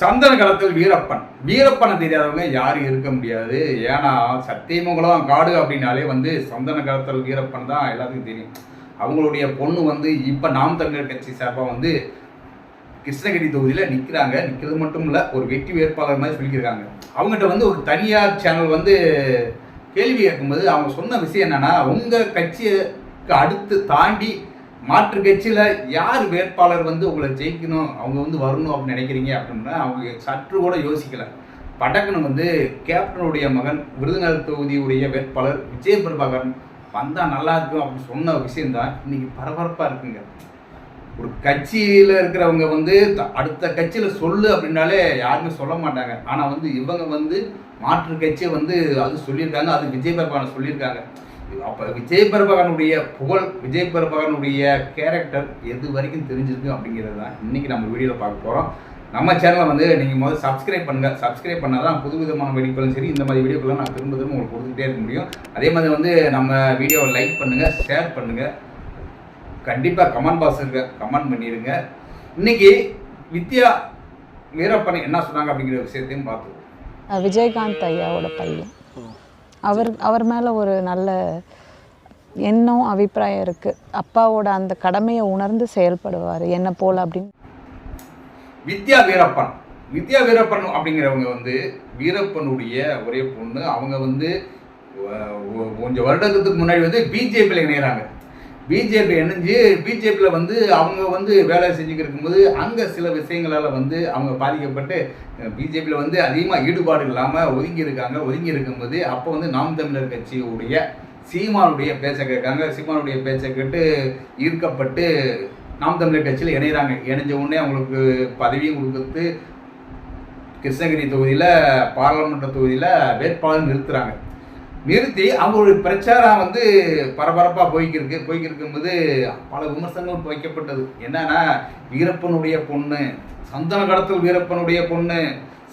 சந்தன களத்தில் வீரப்பன். வீரப்பனை தெரியாதவங்க யாரும் இருக்க முடியாது. ஏன்னா சத்தியமங்கலம் காடு அப்படின்னாலே வந்து சந்தன களத்தில் வீரப்பன் தான் எல்லாத்துக்கும் தெரியும். அவங்களுடைய பொண்ணு வந்து இப்போ நாம் தமிழர் கட்சி சார்பாக வந்து கிருஷ்ணகிரி தொகுதியில் நிற்கிறாங்க நிற்கிறது மட்டும் இல்லை ஒரு வெற்றி வேட்பாளர் மாதிரி சொல்லியிருக்காங்க. அவங்ககிட்ட வந்து ஒரு தனியார் சேனல் வந்து கேள்வி கேட்கும்போது அவங்க சொன்ன விஷயம் என்னென்னா உங்கள் கட்சியை அடுத்து தாண்டி மாற்று கட்சியில் யார் வேட்பாளர் வந்து உங்களை ஜெயிக்கணும் அவங்க வந்து வரணும் அப்படின்னு நினைக்கிறீங்க அப்படின்னா அவங்க சற்று கூட யோசிக்கல. படக்குன்னு வந்து கேப்டனுடைய மகன் விருதுநகர் தொகுதியுடைய வேட்பாளர் விஜய் பிரபாகரன் வந்தால் நல்லா இருக்கும் அப்படின்னு சொன்ன விஷயம்தான் இன்னைக்கு பரபரப்பாக இருக்குங்க. ஒரு கட்சியில் இருக்கிறவங்க வந்து த- அடுத்த கட்சியில் சொல்லு அப்படின்னாலே யாருமே சொல்ல மாட்டாங்க. ஆனால் வந்து இவங்க வந்து மாற்று கட்சியை வந்து அது சொல்லியிருக்காங்க அது விஜய் பிரபாகரன் சொல்லியிருக்காங்க. அப்போ விஜய் பிரபாகரனுடைய புகழ் விஜய் பிரபாகரனுடைய கேரக்டர் எது வரைக்கும் தெரிஞ்சிருக்கு அப்படிங்கிறது தான் இன்றைக்கி நம்ம வீடியோவில் பார்க்க போகிறோம் நம்ம சேனலை வந்து நீங்கள் முதல்ல சப்ஸ்கிரைப் பண்ணுங்கள் சப்ஸ்கிரைப் பண்ணால் தான் புது விதமான வீடியோக்களும் சரி இந்த மாதிரி வீடியோக்கெல்லாம் நான் திரும்ப திரும்ப உங்களுக்கு கொடுத்துட்டே இருக்க முடியும். அதே மாதிரி வந்து நம்ம வீடியோவை லைக் பண்ணுங்கள் ஷேர் பண்ணுங்கள் கண்டிப்பாக கமெண்ட் பாக்ஸ் இருக்க கமெண்ட் பண்ணிடுங்க இன்னைக்கு வித்யா வீரப்பன் என்ன சொன்னாங்க அப்படிங்கிற விஷயத்தையும் அஹ் விஜயகாந்த் ஐயாவோட பையன். அவர் அவர் மேலே ஒரு நல்ல எண்ணம் அபிப்பிராயம் இருக்குது அப்பாவோட அந்த கடமையை உணர்ந்து செயல்படுவார். என்ன போல் அப்படின்னு. வித்யா வீரப்பன். வித்யா வீரப்பன் அப்படிங்கிறவங்க வந்து வீரப்பனுடைய ஒரே பொண்ணு. அவங்க வந்து கொஞ்சம் வருடத்துக்கு முன்னாடி வந்து பிஜேபியில் இணைகிறாங்க பிஜேபி இணைஞ்சு பிஜேபியில் வந்து அவங்க வந்து வேலை செஞ்சுக்கிட்டு இருக்கும்போது அங்கே சில விஷயங்களால் வந்து அவங்க பாதிக்கப்பட்டு பிஜேபியில் வந்து அதிகமாக ஈடுபாடு இல்லாமல் ஒதுங்கி இருக்காங்க. ஒதுங்கி இருக்கும்போது அப்போ வந்து நாம் தமிழர் கட்சியுடைய சீமானுடைய பேச்சை கேட்காங்க. சீமானுடைய பேச்சை கேட்டு ஈர்க்கப்பட்டு நாம் தமிழர் கட்சியில் இணைகிறாங்க இணைஞ்ச உடனே அவங்களுக்கு பதவியும் கொடுத்து கிருஷ்ணகிரி தொகுதியில் பாராளுமன்ற தொகுதியில் வேட்பாளர் நிறுத்துகிறாங்க நிறுத்தி அவங்களுடைய பிரச்சாரம் வந்து பரபரப்பாக போய்க்கிருக்கு. போய்க்கிருக்கும்போது பல விமர்சனங்கள் வைக்கப்பட்டது. என்னன்னா வீரப்பனுடைய பொண்ணு சந்தன கடத்தல் வீரப்பனுடைய பொண்ணு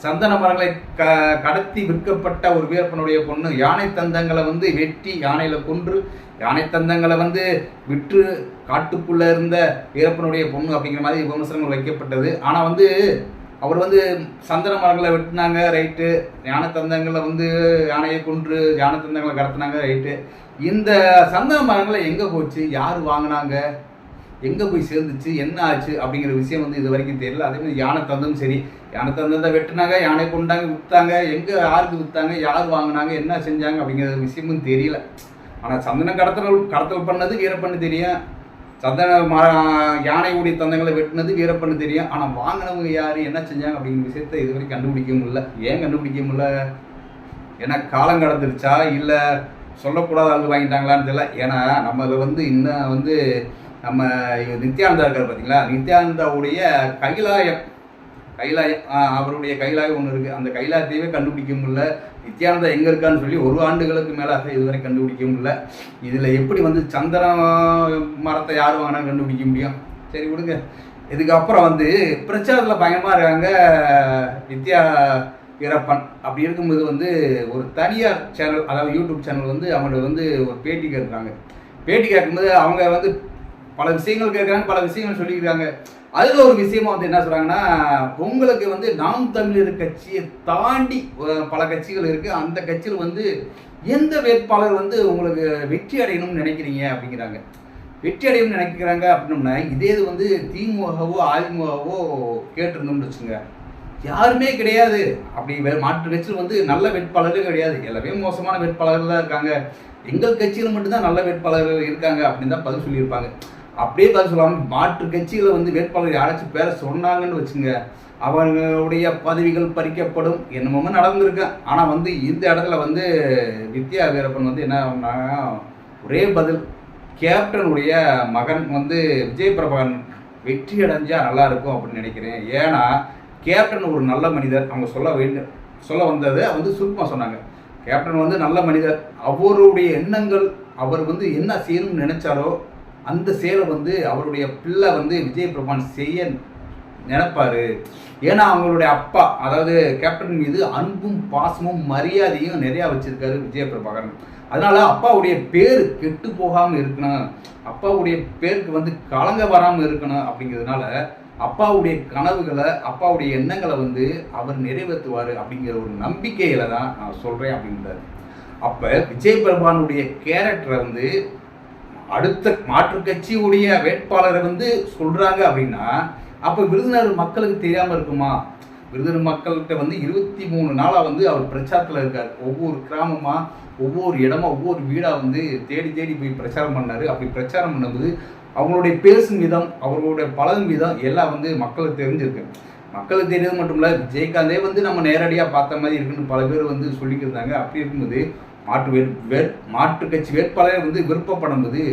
சந்தன மரங்களை க கடத்தி விற்கப்பட்ட ஒரு வீரப்பனுடைய பொண்ணு யானை தந்தங்களை வந்து வெட்டி யானையில் கொன்று யானை தந்தங்களை வந்து விற்று காட்டுக்குள்ளே இருந்த வீரப்பனுடைய பொண்ணு அப்படிங்கிற மாதிரி விமர்சனங்கள் வைக்கப்பட்டது. ஆனால் வந்து அவர் வந்து சந்தன மரங்களை வெட்டினாங்க ரைட்டு யானை தந்தங்களை வந்து யானையை கொன்று யானை தந்தங்களை கடத்தினாங்க ரைட்டு இந்த சந்தன மரங்களை எங்கே போச்சு? யார் வாங்கினாங்க? எங்கே போய் சேர்ந்துச்சு? என்ன ஆச்சு? அப்படிங்கிற விஷயம் வந்து இது வரைக்கும் தெரியல. அதே மாதிரி யானை தந்தம் சரி. யானை தந்தத்தை வெட்டினாங்க யானை கொண்டாங்க விற்றாங்க எங்கே யாருக்கு விற்றாங்க யார் வாங்கினாங்க என்ன செஞ்சாங்க அப்படிங்கிற விஷயமும் தெரியல. ஆனால் சந்தனம் கடத்தல் கடத்தல் பண்ணது வீரப்பண்ணு தெரியும். சந்தன ம யானையுடைய தந்தங்களை வெட்டினது வீரப்பண்ணு தெரியும். ஆனால் வாங்கினவங்க யார்? என்ன செஞ்சாங்க அப்படிங்கிற விஷயத்த இது வரைக்கும் கண்டுபிடிக்க முடியல ஏன் கண்டுபிடிக்க முடியல ஏன்னா காலம் கடந்துருச்சா? இல்லை சொல்லக்கூடாத ஆள் வாங்கிட்டாங்களான்னு தெரியல. ஏன்னா நம்மள வந்து இன்னும் வந்து நம்ம இவர் நித்யானந்தா இருக்கார் பார்த்தீங்களா நித்யானந்தாவுடைய கைலாயம். கைலாயம் அவருடைய கைலாயம் ஒன்று இருக்குது அந்த கைலாயத்தையே கண்டுபிடிக்க முடியல நித்யானந்தா எங்கே இருக்கான்னு சொல்லி ஒரு ஆண்டுகளுக்கு மேலாக இதுவரை கண்டுபிடிக்க முடியல இதில் எப்படி வந்து சந்திர மரத்தை யார் வாங்கினா கண்டுபிடிக்க முடியும்? சரி விடுங்க. இதுக்கப்புறம் வந்து பிரச்சாரத்தில் பயமாக இருக்காங்க வித்யா வீரப்பன். அப்படி இருக்கும்போது வந்து ஒரு தனியார் சேனல் அதாவது யூடியூப் சேனல் வந்து அவங்கள்ட்ட வந்து ஒரு பேட்டி கேட்குறாங்க. பேட்டி கேட்கும்போது அவங்க வந்து பல விஷயங்கள் கேட்குறாங்க பல விஷயங்கள் சொல்லிக்கிறாங்க அதில் ஒரு விஷயமா வந்து என்ன சொல்கிறாங்கன்னா உங்களுக்கு வந்து நாம் தமிழர் கட்சியை தாண்டி பல கட்சிகள் இருக்குது அந்த கட்சியில் வந்து எந்த வேட்பாளர் வந்து உங்களுக்கு வெற்றி அடையணும்னு நினைக்கிறீங்க அப்படிங்கிறாங்க. வெற்றி அடையணும்னு நினைக்கிறாங்க அப்படின்னோம்னா இதே இது வந்து திமுகவோ அதிமுகவோ கேட்டிருந்தோம்னு வச்சுங்க யாருமே கிடையாது. அப்படி மாற்று கட்சியில் வந்து நல்ல வேட்பாளர்கள் கிடையாது. எல்லாமே மோசமான வேட்பாளர்கள் தான் இருக்காங்க. எங்கள் கட்சியில் மட்டும்தான் நல்ல வேட்பாளர்கள் இருக்காங்க அப்படின்னு தான் பதில் சொல்லியிருப்பாங்க. அப்படியே பதில் சொல்லாமல் மாற்று கட்சியில் வந்து வேட்பாளர் யாராச்சும் பேரை சொன்னாங்கன்னு வச்சுங்க அவர்களுடைய பதவிகள் பறிக்கப்படும். என்னமோ நடந்திருக்கு. ஆனால் வந்து இந்த இடத்துல வந்து வித்யா வீரப்பன் வந்து என்ன பண்ணாங்க ஒரே பதில். கேப்டனுடைய மகன் வந்து விஜய் பிரபாகரன் வெற்றி அடைஞ்சால் நல்லா இருக்கும் அப்படின்னு நினைக்கிறேன். ஏன்னா கேப்டன் ஒரு நல்ல மனிதர். அவங்க சொல்ல வேண்டும் சொல்ல வந்ததை வந்து சுருக்கமாக சொன்னாங்க. கேப்டன் வந்து நல்ல மனிதர். அவருடைய எண்ணங்கள் அவர் வந்து என்ன செய்யணும்னு நினைச்சாரோ அந்த செயலை வந்து அவருடைய பிள்ளை வந்து விஜய் பிரபான் செய்ய நினைப்பாரு. ஏன்னா அவங்களுடைய அப்பா அதாவது கேப்டன் மீது அன்பும் பாசமும் மரியாதையும் நிறையா வச்சிருக்காரு விஜய பிரபாகரன். அதனால அப்பாவுடைய பேர் கெட்டு போகாமல் இருக்கணும். அப்பாவுடைய பேருக்கு வந்து கலங்க வராமல் இருக்கணும் அப்படிங்கிறதுனால அப்பாவுடைய கனவுகளை அப்பாவுடைய எண்ணங்களை வந்து அவர் நிறைவேற்றுவார் அப்படிங்கிற ஒரு நம்பிக்கையில தான் நான் சொல்கிறேன் அப்படின்றாரு. அப்போ விஜய் பிரபானுடைய கேரக்டரை வந்து அடுத்த மாற்று கட்சியுடைய வேட்பாளரை வந்து சொல்கிறாங்க அப்படின்னா அப்போ விருதுநகர் மக்களுக்கு தெரியாமல் இருக்குமா? விருதுநகர் மக்கள்கிட்ட வந்து இருபத்தி மூணு நாளாக வந்து அவர் பிரச்சாரத்தில் இருக்கார். ஒவ்வொரு கிராமமாக ஒவ்வொரு இடமா ஒவ்வொரு வீடாக வந்து தேடி தேடி போய் பிரச்சாரம் பண்ணார். அப்படி பிரச்சாரம் பண்ணும்போது அவங்களுடைய பேசும் விதம் அவர்களுடைய பழகும் விதம் எல்லாம் வந்து மக்களுக்கு தெரிஞ்சிருக்கு. மக்களுக்கு தெரிஞ்சது மட்டும் இல்லை விஜயகாந்தே வந்து நம்ம நேரடியாக பார்த்த மாதிரி இருக்குன்னு பல பேர் வந்து சொல்லிக்கிருந்தாங்க அப்படி இருக்கும்போது மாற்று வேட் வேட் மாற்று கட்சி வேட்பாளரை வந்து விருப்பப்படும்போது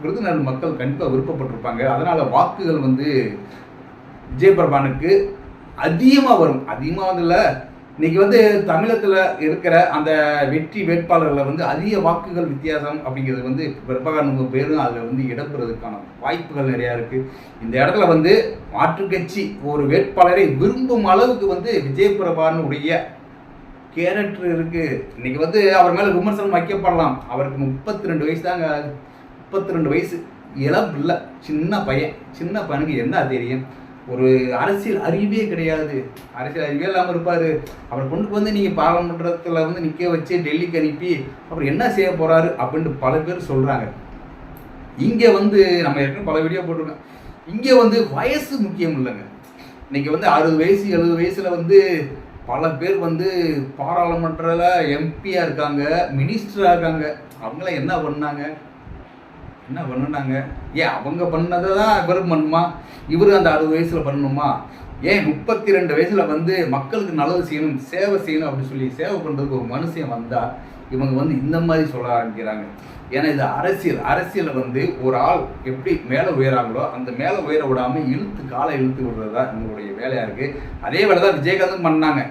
விருதுநகர் மக்கள் கண்டிப்பாக விருப்பப்பட்டிருப்பாங்க. அதனால் வாக்குகள் வந்து விஜயபிரபானுக்கு அதிகமாக வரும். அதிகமாக வந்து இன்னைக்கு வந்து தமிழகத்தில் இருக்கிற அந்த வெற்றி வேட்பாளர்களை வந்து அதிக வாக்குகள் வித்தியாசம் அப்படிங்கிறது வந்து பிரபாகரன் பேரும் அதில் வந்து இடம்பெறதுக்கான வாய்ப்புகள் நிறையா இருக்குது இந்த இடத்துல வந்து மாற்றுக்கட்சி ஒரு வேட்பாளரை விரும்பும் அளவுக்கு வந்து விஜயபிரபானுடைய கேரக்டர் இருக்கு. இன்னைக்கு வந்து அவர் மேலே விமர்சனம் வைக்கப்படலாம். அவருக்கு முப்பத்தி ரெண்டு வயசு தாங்க முப்பத்தி ரெண்டு வயசு. இளம் இல்லை சின்ன பையன். சின்ன பையனுக்கு என்ன தெரியும்? ஒரு அரசியல் அறிவே கிடையாது. அரசியல் அறிவே இல்லாமல் இருப்பார். அவர் கொண்டு வந்து நீங்கள் பாராளுமன்றத்தில் வந்து நிற்க வச்சு டெல்லிக்கு அனுப்பி அவர் என்ன செய்ய போகிறாரு அப்படின்ட்டு பல பேர் சொல்கிறாங்க இங்கே வந்து நம்ம ஏற்கனவே பல வீடியோ போட்டிருக்கோம். இங்கே வந்து வயசு முக்கியம் இல்லைங்க. இன்றைக்கி வந்து அறுபது வயசு எழுபது வயசில் வந்து பல பேர் வந்து பாராளுமன்றத்தில் எம்பியாக இருக்காங்க மினிஸ்டராக இருக்காங்க. அவங்களாம் என்ன பண்ணாங்க? என்ன பண்ணுனாங்க? ஏன் அவங்க பண்ணதை தான் இவரும் பண்ணுமா? இவரும் அந்த அறுபது வயசில் பண்ணணுமா? ஏன் முப்பத்தி ரெண்டு வயசில் வந்து மக்களுக்கு நல்லது செய்யணும் சேவை செய்யணும் அப்படின்னு சொல்லி சேவை பண்ணுறதுக்கு ஒரு மனுஷன் வந்தால் இவங்க வந்து இந்த மாதிரி சொல்ல ஆரம்பிக்கிறாங்க. ஏன்னா இது அரசியல். அரசியலில் வந்து ஒரு ஆள் எப்படி மேலே உயராங்களோ அந்த மேலே உயர விடாமல் இழுத்து காலை இழுத்து விடுறது தான் இவங்களுடைய வேலையாக இருக்குது அதே வேலை தான் விஜயகாந்தும் பண்ணாங்க.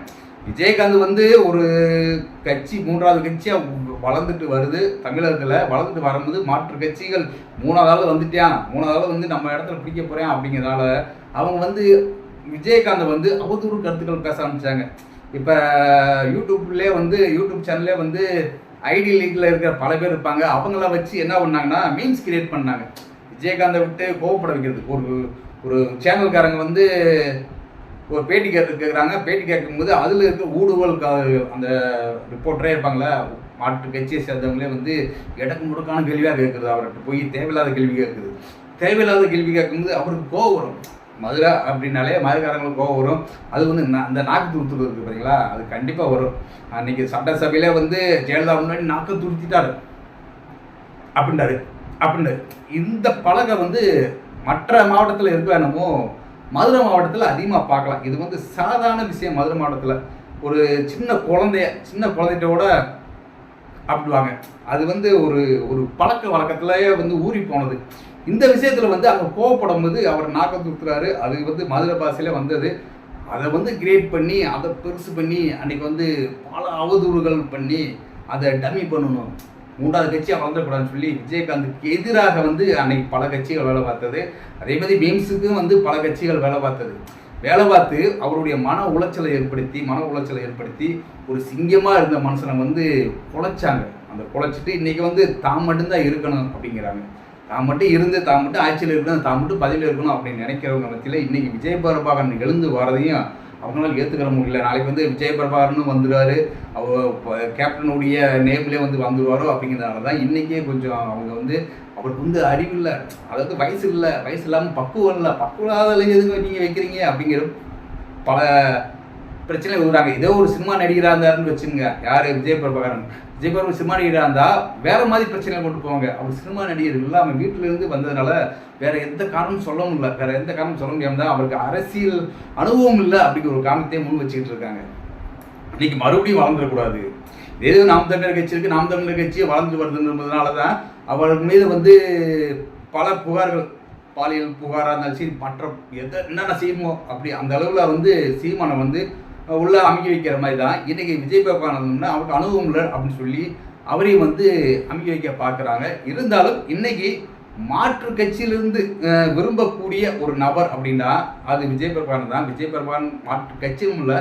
விஜயகாந்த் வந்து ஒரு கட்சி மூன்றாவது கட்சியாக வளர்ந்துட்டு வருது. தமிழகத்தில் வளர்ந்துட்டு வரும்போது மாற்று கட்சிகள் மூணாவது ஆள் வந்துட்டியான் மூணாவது வந்து நம்ம இடத்துல பிடிக்க போகிறேன் அப்படிங்கிறதால அவங்க வந்து விஜயகாந்த் வந்து அவதூறு கருத்துக்கள் பேச ஆரம்பித்தாங்க இப்போ யூடியூப்லேயே வந்து யூடியூப் சேனல்லே வந்து ஐடி லீக்ல இருக்கிற பல பேர் இருப்பாங்க. அவங்கள வச்சு என்ன பண்ணாங்கன்னா மீன்ஸ் கிரியேட் பண்ணாங்க. விஜயகாந்தை விட்டு கோவப்பட வைக்கிறது. ஒரு ஒரு சேனல்காரங்க வந்து ஒரு பேட்டி கேட்குறாங்க பேட்டி கேட்கும்போது அதில் இருக்க ஊடுவல் கா- அந்த ரிப்போர்ட்டரே இருப்பாங்களே மாற்று கட்சியை சேர்ந்தவங்களே வந்து இடக்கு முடுக்கான கேள்வியாக கேட்குறது அவர்கிட்ட போய் தேவையில்லாத கேள்வி கேட்குது தேவையில்லாத கேள்வி கேட்கும்போது அவருக்கு கோவம் வரும். மதுரை அப்படின்னாலே மதுக்காரங்களுக்கு கோவம் வரும். அது வந்து அந்த நாக்கு துருத்துறது இருக்குது பார்த்தீங்களா அது கண்டிப்பாக வரும். அன்னைக்கு சட்டசபையில் வந்து ஜெயலலிதா முன்னாடி நாக்கு துருத்திட்டாரு. அப்படின்றாரு. அப்படின்றாரு. இந்த பலகை வந்து மற்ற மாவட்டத்தில் இருக்க வேணுமோ மதுரை மாவட்டத்தில் அதிகமாக பார்க்கலாம். இது வந்து சாதாரண விஷயம் மதுரை மாவட்டத்தில். ஒரு சின்ன குழந்தைய சின்ன குழந்தைகிட்ட அப்படிவாங்க அது வந்து ஒரு ஒரு பழக்க வழக்கத்திலேயே வந்து ஊறி போனது. இந்த விஷயத்தில் வந்து அவர் கோவப்படும் போது அவர் நாக்க தூத்துறாரு அது வந்து மதுரை பாசையில் வந்தது. அதை வந்து கிரியேட் பண்ணி அதை பெருசு பண்ணி அன்றைக்கி வந்து பல அவதூறுகள் பண்ணி அதை டம்மி பண்ணணும். மூன்றாவது கட்சியாக வளர்ந்துடக்கூடாதுன்னு சொல்லி விஜயகாந்துக்கு எதிராக வந்து அன்னைக்கு பல கட்சிகள் வேலை பார்த்தது. அதே மாதிரி மீம்ஸுக்கும் வந்து பல கட்சிகள் வேலை பார்த்தது. வேலை பார்த்து அவருடைய மன உளைச்சலை ஏற்படுத்தி மன உளைச்சலை ஏற்படுத்தி ஒரு சிங்கமாக இருந்த மனுஷனை வந்து குலைச்சாங்க. அந்த குலைச்சிட்டு இன்றைக்கி வந்து தான் மட்டும்தான் இருக்கணும் அப்படிங்கிறாங்க. தான் மட்டும் இருந்து தான் மட்டும் ஆட்சியில் இருக்கணும் தான் மட்டும் பதவியில் இருக்கணும் அப்படின்னு நினைக்கிறவங்க மத்தியில் இன்னைக்கு விஜய் பிரபாகரன் எழுந்து வரதையும் அவங்களால ஏற்றுக்கிற முடியல. நாளைக்கு வந்து விஜய் பிரபாகரனும் வந்துடுவார் அவர் கேப்டனுடைய நேம்லேயே வந்து வந்துடுவாரோ அப்படிங்கிறதுனால தான் இன்றைக்கே கொஞ்சம் அவங்க வந்து அவருக்கு வந்து அறிவு இல்லை. அதாவது வயசு இல்லை. வயசு இல்லாமல் பக்குவம் இல்லை. பக்குவம் எதுக்கு நீங்கள் வைக்கிறீங்க அப்படிங்கிற பல பிரச்சனை விடுறாங்க ஏதோ ஒரு சினிமா நடிகராக இருந்தாருன்னு வச்சுங்க யார்? விஜய் பிரபாகரன். விஜய் சினிமா நடிகராக இருந்தால் வேற மாதிரி பிரச்சனை கொண்டு போவாங்க. அவர் சினிமா நடிகர் இல்லாமல் வீட்டிலேருந்து வந்ததுனால வேற எந்த காரணமும் சொல்ல முடியல வேற எந்த காரணமும் சொல்ல முடியாம தான் அவருக்கு அரசியல் அனுபவம் இல்லை அப்படிங்கிற ஒரு காரணத்தையும் முன் வச்சுக்கிட்டு இருக்காங்க. இன்னைக்கு மறுபடியும் வளர்ந்துடக்கூடாது ஏதோ நாம் தமிழர் கட்சி இருக்குது நாம் தமிழர் கட்சி வளர்ந்து வருதுன்றதுனால தான் அவர் மீது வந்து பல புகார்கள் பாலியல் புகாராக இருந்தாலும் சரி மற்ற எதை என்னென்ன செய்யணுமோ அப்படி அந்த அளவில் வந்து சீமானை வந்து உள்ள அமைக்க வைக்கிற மாதிரி தான் இன்றைக்கி விஜய் பாபானந்தம்னா அவருக்கு அனுபவம் இல்லை அப்படின்னு சொல்லி அவரையும் வந்து அமைக்க வைக்க பார்க்குறாங்க. இருந்தாலும் இன்றைக்கி மாற்று கட்சியிலிருந்து விரும்பக்கூடிய ஒரு நபர் அப்படின்னா அது விஜய் பிரபாகரன் தான். விஜய் பிரபான் மாற்று கட்சியும் இல்லை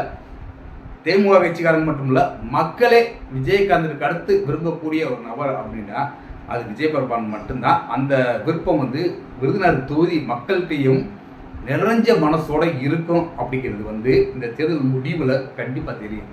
தேமுக கட்சிக்காரங்க மட்டும் இல்லை மக்களே விஜயகாந்திற்கு அடுத்து விரும்பக்கூடிய ஒரு நபர் அப்படின்னா அது விஜய் பிரபான் மட்டும்தான். அந்த விருப்பம் வந்து விருதுநகர் தொகுதி மக்கள்கிட்டையும் நிறைஞ்ச மனசோட இருக்கும் அப்படிங்கிறது வந்து இந்த தேர்தல் முடிவில் கண்டிப்பாக தெரியும்.